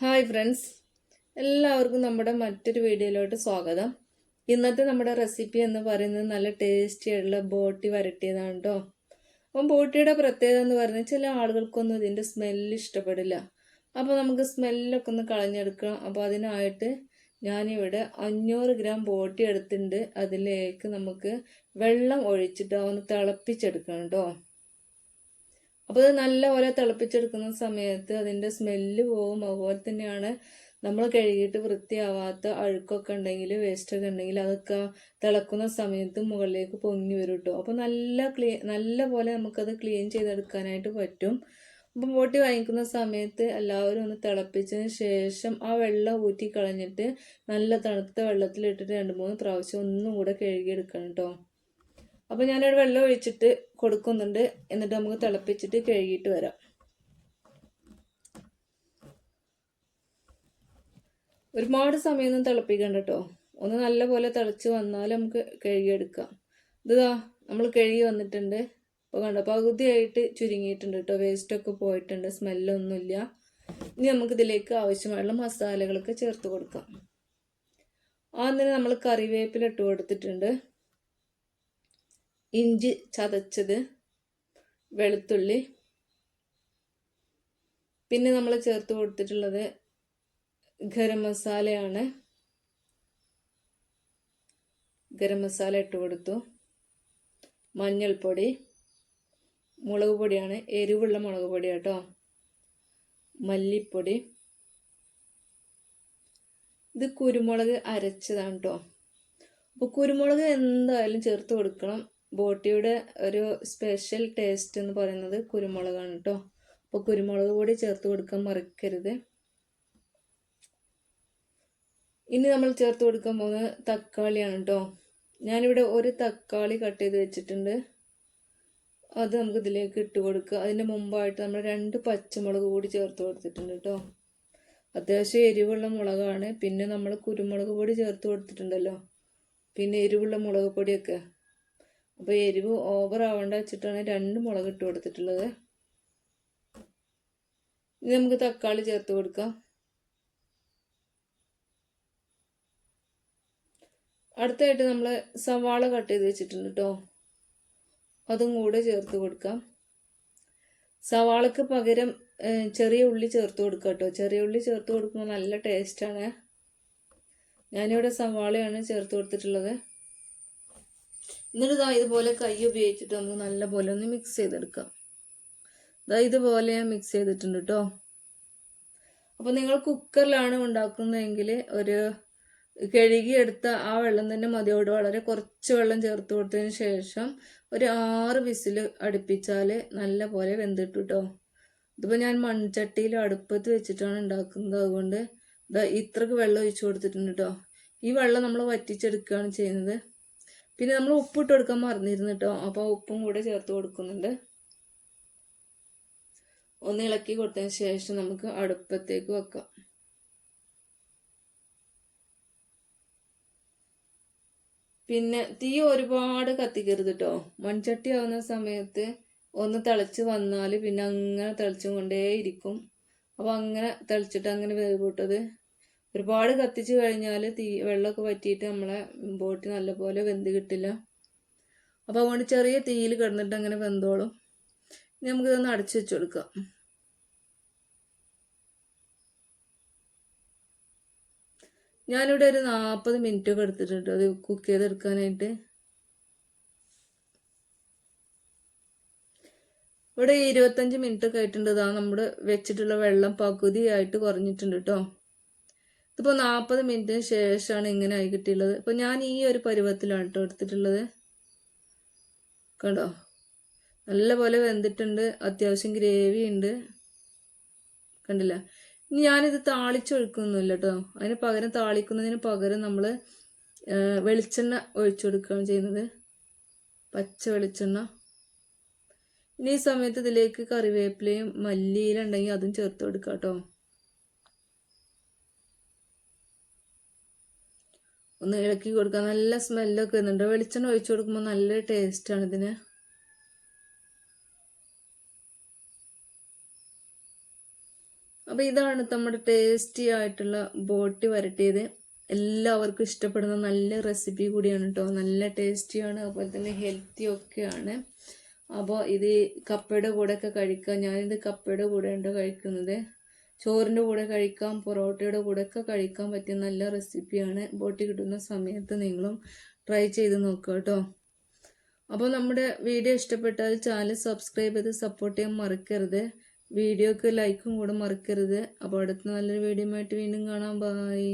Hi friends എല്ലാവർക്കും നമ്മുടെ മറ്റൊരു വീഡിയോയിലോട്ട് സ്വാഗതം. ഇന്നത്തെ നമ്മുടെ റെസിപ്പി എന്ന് പറയുന്നത് നല്ല ടേസ്റ്റി ആയിട്ടുള്ള ബോട്ടി വരട്ടിയതാണ് കേട്ടോ അപ്പം ബോട്ടിയുടെ പ്രത്യേകത എന്ന് പറഞ്ഞാൽ ചില ആളുകൾക്കൊന്നും ഇതിന്റെ സ്മെല്ല് ഇഷ്ടപ്പെടില്ല. അപ്പോൾ നമുക്ക് സ്മെല്ലൊക്കെ ഒന്ന് കളഞ്ഞെടുക്കണം അപ്പോൾ അതിനായിട്ട് ഞാനിവിടെ അഞ്ഞൂറ് ഗ്രാം ബോട്ടി എടുത്തിട്ടുണ്ട്. അതിലേക്ക് നമുക്ക് വെള്ളം ഒഴിച്ചിട്ട് ഒന്ന് തിളപ്പിച്ചെടുക്കണം കേട്ടോ അപ്പോൾ ഇത് നല്ലപോലെ തിളപ്പിച്ചെടുക്കുന്ന സമയത്ത് അതിന്റെ സ്മെല്ല് പോകും അതുപോലെ തന്നെയാണ് നമ്മൾ കഴുകിയിട്ട് വൃത്തിയാവാത്ത അഴുക്കൊക്കെ ഉണ്ടെങ്കിൽ വേസ്റ്റൊക്കെ ഉണ്ടെങ്കിൽ അതൊക്കെ തിളക്കുന്ന സമയത്ത് മുകളിലേക്ക് പൊങ്ങി വരും കേട്ടോ അപ്പോൾ നല്ല ക്ലീ നല്ല പോലെ നമുക്കത് ക്ലീൻ ചെയ്തെടുക്കാനായിട്ട് പറ്റും. അപ്പം ബോട്ടി വാങ്ങിക്കുന്ന സമയത്ത് എല്ലാവരും ഒന്ന് തിളപ്പിച്ചതിന് ശേഷം ആ വെള്ളം ഊറ്റി കളഞ്ഞിട്ട് നല്ല തണുത്ത വെള്ളത്തിലിട്ടിട്ട് രണ്ട് മൂന്ന് പ്രാവശ്യം ഒന്നും കൂടെ കഴുകിയെടുക്കണം കേട്ടോ അപ്പോൾ ഞാനൊരു വെള്ളം ഒഴിച്ചിട്ട് കൊടുക്കുന്നുണ്ട്. എന്നിട്ട് നമുക്ക് തിളപ്പിച്ചിട്ട് കഴുകിയിട്ട് വരാം. ഒരുപാട് സമയമൊന്നും തിളപ്പിക്കണ്ട കേട്ടോ. ഒന്ന് നല്ലപോലെ തിളച്ച് വന്നാൽ നമുക്ക് കഴുകിയെടുക്കാം. ഇതാ നമ്മൾ കഴുകി വന്നിട്ടുണ്ട്. അപ്പോൾ കണ്ട പകുതിയായിട്ട് ചുരുങ്ങിയിട്ടുണ്ട് കേട്ടോ. വേസ്റ്റൊക്കെ പോയിട്ടുണ്ട് സ്മെല്ലൊന്നുമില്ല ഇനി നമുക്ക് ഇതിലേക്ക് ആവശ്യമായുള്ള മസാലകളൊക്കെ ചേർത്ത് കൊടുക്കാം. ആ നമ്മൾ കറിവേപ്പില ഇട്ട് കൊടുത്തിട്ടുണ്ട്. ഇഞ്ചി ചതച്ചത് വെളുത്തുള്ളി. പിന്നെ നമ്മൾ ചേർത്ത് കൊടുത്തിട്ടുള്ളത് ഗരം മസാലയാണ്. ഗരം മസാല ഇട്ട് കൊടുത്തു. മഞ്ഞൾപ്പൊടി. മുളക് പൊടിയാണ്. എരിവുള്ള മുളക് പൊടി കേട്ടോ. മല്ലിപ്പൊടി. ഇത് കുരുമുളക് അരച്ചതാണ് കേട്ടോ. അപ്പോൾ കുരുമുളക് എന്തായാലും ചേർത്ത് കൊടുക്കണം. ബോട്ടിയുടെ ഒരു സ്പെഷ്യൽ ടേസ്റ്റ് എന്ന് പറയുന്നത് കുരുമുളകാണ് കേട്ടോ അപ്പോൾ കുരുമുളക് കൂടി ചേർത്ത് കൊടുക്കാൻ മറക്കരുത്. ഇനി നമ്മൾ ചേർത്ത് കൊടുക്കാൻ പോകുന്നത് തക്കാളിയാണ് കേട്ടോ ഞാനിവിടെ ഒരു തക്കാളി കട്ട് ചെയ്ത് വെച്ചിട്ടുണ്ട്. അത് നമുക്ക് ഇതിലേക്ക് ഇട്ട് കൊടുക്കുക. അതിന്റെ മുമ്പായിട്ട് നമ്മൾ രണ്ട് പച്ചമുളക് കൂടി ചേർത്ത് കൊടുത്തിട്ടുണ്ട് കേട്ടോ അത്യാവശ്യം എരിവുള്ള മുളകാണ്. പിന്നെ നമ്മൾ കുരുമുളക് പൊടി ചേർത്ത് കൊടുത്തിട്ടുണ്ടല്ലോ. പിന്നെ എരിവുള്ള മുളക് പൊടിയൊക്കെ. അപ്പോൾ എരിവ് ഓവർ ആവേണ്ട വെച്ചിട്ടാണ് രണ്ട് മുളക് ഇട്ട് കൊടുത്തിട്ടുള്ളത്. ഇനി നമുക്ക് തക്കാളി ചേർത്ത് കൊടുക്കാം. അടുത്തായിട്ട് നമ്മൾ സവാള കട്ട് ചെയ്ത് വെച്ചിട്ടുണ്ട് കേട്ടോ അതും കൂടെ ചേർത്ത് കൊടുക്കാം. സവാളക്ക് പകരം ചെറിയ ഉള്ളി ചേർത്ത് കൊടുക്കുക കേട്ടോ ചെറിയ ഉള്ളി ചേർത്ത് കൊടുക്കുമ്പോൾ നല്ല ടേസ്റ്റാണ് ഞാനിവിടെ സവാളയാണ് ചേർത്ത് കൊടുത്തിട്ടുള്ളത്. എന്നിട്ട് ഇതാ ഇതുപോലെ കൈ ഉപയോഗിച്ചിട്ട് നമുക്ക് നല്ല പോലെ ഒന്ന് മിക്സ് ചെയ്തെടുക്കാം. ഇതാ ഇതുപോലെ ഞാൻ മിക്സ് ചെയ്തിട്ടുണ്ട് കേട്ടോ അപ്പോൾ നിങ്ങൾ കുക്കറിലാണ് ഉണ്ടാക്കുന്നതെങ്കിൽ ഒരു കഴുകിയെടുത്ത ആ വെള്ളം തന്നെ മതിയോട് വളരെ കുറച്ച് വെള്ളം ചേർത്ത് കൊടുത്തതിന് ശേഷം ഒരു ആറ് വിസിൽ അടുപ്പിച്ചാൽ നല്ല പോലെ വെന്തിട്ടു കേട്ടോ ഇതിപ്പോൾ ഞാൻ മൺചട്ടിയിൽ അടുപ്പത്ത് വെച്ചിട്ടാണ് ഉണ്ടാക്കുന്നത്. അതുകൊണ്ട് ഇതാ ഇത്രക്ക് വെള്ളം ഒഴിച്ചു കൊടുത്തിട്ടുണ്ട് കേട്ടോ ഈ വെള്ളം നമ്മൾ വറ്റിച്ചെടുക്കുകയാണ് ചെയ്യുന്നത്. പിന്നെ നമ്മൾ ഉപ്പിട്ട് കൊടുക്കാൻ മറന്നിരുന്നു കേട്ടോ അപ്പോൾ ഉപ്പും കൂടെ ചേർത്ത് കൊടുക്കുന്നുണ്ട്. ഒന്ന് ഇളക്കി കൊടുത്തതിന് ശേഷം നമുക്ക് അടുപ്പത്തേക്ക് വെക്കാം. പിന്നെ തീ ഒരുപാട് കത്തിക്കരുത് കേട്ടോ മൺചട്ടി ആവുന്ന സമയത്ത് ഒന്ന് തിളച്ച് വന്നാൽ പിന്നെ അങ്ങനെ തിളച്ചും കൊണ്ടേയിരിക്കും. അപ്പോൾ അങ്ങനെ തിളച്ചിട്ട് അങ്ങനെ വേവിട്ടത് ഒരുപാട് കത്തിച്ച് കഴിഞ്ഞാൽ തീ വെള്ളമൊക്കെ പറ്റിയിട്ട് നമ്മളെ ബോട്ടി നല്ലപോലെ വെന്ത് കിട്ടില്ല. അപ്പോൾ അതുകൊണ്ട് ചെറിയ തീയിൽ കിടന്നിട്ട് അങ്ങനെ വെന്തോളും. ഇനി നമുക്കിതൊന്ന് അടച്ചു വെച്ച് കൊടുക്കാം. ഞാനിവിടെ ഒരു നാൽപ്പത് മിനിറ്റ് ഒക്കെ എടുത്തിട്ടുണ്ട്. അത് കുക്ക് ചെയ്തെടുക്കാനായിട്ട്. ഇവിടെ ഇരുപത്തഞ്ച് മിനിറ്റ് ഒക്കെ ആയിട്ടുണ്ട്. ഇതാ നമ്മുടെ വെച്ചിട്ടുള്ള വെള്ളം പകുതിയായിട്ട് കുറഞ്ഞിട്ടുണ്ട് കേട്ടോ. ഇതിപ്പോൾ നാൽപ്പത് മിനിറ്റിന് ശേഷമാണ് ഇങ്ങനെ ആയി കിട്ടിയുള്ളത്. ഇപ്പോൾ ഞാൻ ഈ ഒരു പരുവത്തിലാണ് കേട്ടോ എടുത്തിട്ടുള്ളത്. കണ്ടോ? നല്ല പോലെ വെന്തിട്ടുണ്ട്. അത്യാവശ്യം ഗ്രേവി ഉണ്ട്. കണ്ടില്ല? ഇനി ഞാനിത് താളിച്ചൊഴുക്കുന്നില്ല കേട്ടോ അതിന് പകരം താളിക്കുന്നതിന് പകരം നമ്മൾ വെളിച്ചെണ്ണ ഒഴിച്ചു കൊടുക്കുകയാണ് ചെയ്യുന്നത്. പച്ച വെളിച്ചെണ്ണ. ഇനി ഈ സമയത്ത് ഇതിലേക്ക് കറിവേപ്പിലയും മല്ലിയിലുണ്ടെങ്കിൽ അതും ചേർത്ത് കൊടുക്കാം കേട്ടോ ഒന്ന് ഇളക്കി കൊടുക്കുക നല്ല സ്മെല്ലൊക്കെ വരുന്നുണ്ട്. വെളിച്ചെണ്ണ ഒഴിച്ചു കൊടുക്കുമ്പോൾ നല്ല ടേസ്റ്റാണ് ഇതിന്. അപ്പോൾ ഇതാണ് നമ്മുടെ ടേസ്റ്റി ആയിട്ടുള്ള ബോട്ടി വരട്ടിയത്. എല്ലാവർക്കും ഇഷ്ടപ്പെടുന്ന നല്ല റെസിപ്പി കൂടിയാണ് കേട്ടോ നല്ല ടേസ്റ്റിയാണ് അതുപോലെ തന്നെ ഹെൽത്തി ഒക്കെയാണ് അപ്പോൾ ഇത് കപ്പയുടെ കൂടെ കഴിക്കുക കഴിക്കാം. ഞാനിത് കപ്പയുടെ കൂടെ ഉണ്ട് കഴിക്കുന്നത്. ചോറിന്റെ കൂടെ കഴിക്കാം പൊറോട്ടയുടെ കൂടെ ഒക്കെ കഴിക്കാൻ പറ്റിയ നല്ല റെസിപ്പിയാണ് ബോട്ടി കിട്ടുന്ന സമയത്ത് നിങ്ങളും ട്രൈ ചെയ്ത് നോക്കുക കേട്ടോ അപ്പോൾ നമ്മുടെ വീഡിയോ ഇഷ്ടപ്പെട്ടാൽ ചാനൽ സബ്സ്ക്രൈബ് ചെയ്ത് സപ്പോർട്ട് ചെയ്യാൻ മറക്കരുത്. വീഡിയോക്ക് ലൈക്കും കൂടെ മറക്കരുത്. അപ്പോൾ അടുത്ത നല്ലൊരു വീഡിയോ ആയിട്ട് വീണ്ടും കാണാം. ബായ്